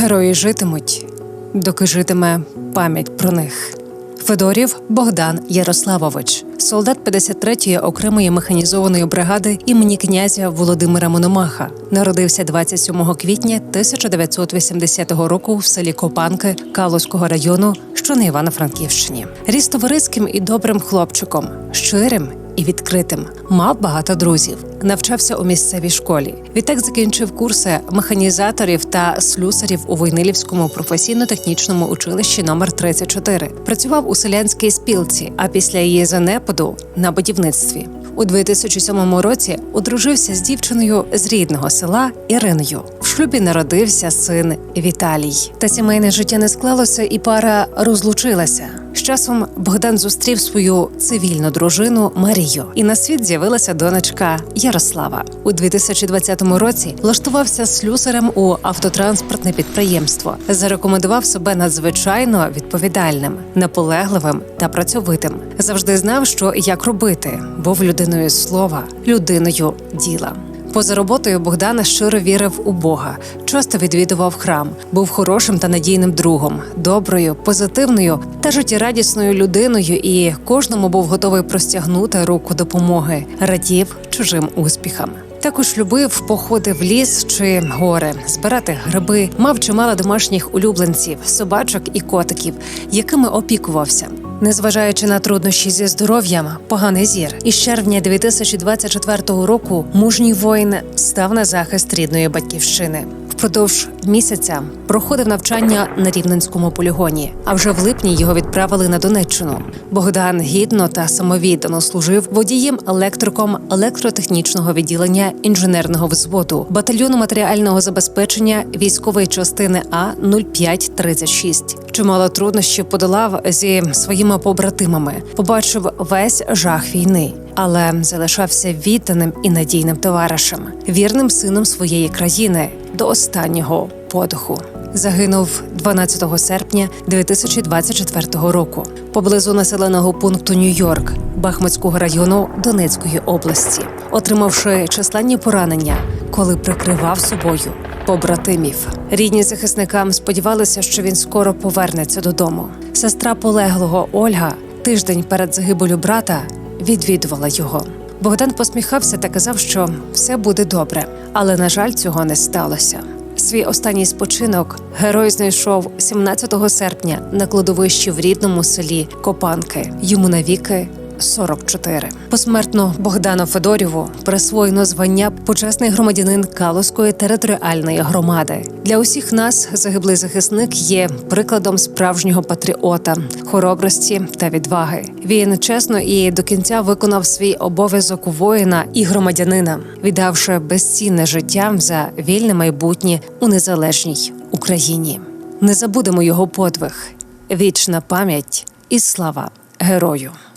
Герої житимуть, доки житиме пам'ять про них. Федорів Богдан Ярославович, солдат 53-ї окремої механізованої бригади імені князя Володимира Мономаха, народився 27 квітня 1980 року в селі Копанки Калузького району, що на Івано-Франківщині. Ріс товариським і добрим хлопчиком, щирим і відкритим. Мав багато друзів, навчався у місцевій школі. Відтак закінчив курси механізаторів та слюсарів у Войнилівському професійно-технічному училищі номер 34 Працював у селянській спілці, а після її занепаду на будівництві. У 2007 році одружився з дівчиною з рідного села Іриною. В шлюбі народився син Віталій. Та сімейне життя не склалося, і пара розлучилася. З часом Богдан зустрів свою цивільну дружину Марію, і на світ з'явилася донечка Ярослава. У 2020 році влаштувався слюсарем у автотранспортне підприємство. Зарекомендував себе надзвичайно відповідальним, наполегливим та працьовитим. Завжди знав, що як робити, був людиною слова, людиною діла. Поза роботою Богдана щиро вірив у Бога, часто відвідував храм, був хорошим та надійним другом, доброю, позитивною та життєрадісною людиною, і кожному був готовий простягнути руку допомоги, радів чужим успіхам. Також любив походи в ліс чи гори, збирати гриби, мав чимало домашніх улюбленців, собачок і котиків, якими опікувався. Незважаючи на труднощі зі здоров'ям, поганий зір, із червня 2024 року мужній воїн став на захист рідної батьківщини. Впродовж місяця проходив навчання на рівненському полігоні. А вже в липні його відправили на Донеччину. Богдан гідно та самовіддано служив водієм електриком електротехнічного відділення інженерного взводу батальйону матеріального забезпечення військової частини А 0536 Чимало труднощів подолав зі своїми побратимами. Побачив весь жах війни, але залишався відданим і надійним товаришем, вірним сином своєї країни до останнього подиху. Загинув 12 серпня 2024 року поблизу населеного пункту Нью-Йорк Бахмутського району Донецької області, отримавши численні поранення, коли прикривав собою побратимів. Рідні захисникам сподівалися, що він скоро повернеться додому. Сестра полеглого Ольга тиждень перед загибелю брата відвідувала його. Богдан посміхався та казав, що все буде добре, але на жаль, цього не сталося. Свій останній спочинок герой знайшов 17 серпня на кладовищі в рідному селі Копанки. Йому навіки 44. Посмертно Богдану Федоріву присвоєно звання почесний громадянин Калузької територіальної громади. Для усіх нас загиблий захисник є прикладом справжнього патріота, хоробрості та відваги. Він чесно і до кінця виконав свій обов'язок воїна і громадянина, віддавши безцінне життя за вільне майбутнє у незалежній Україні. Не забудемо його подвиг, вічна пам'ять і слава герою.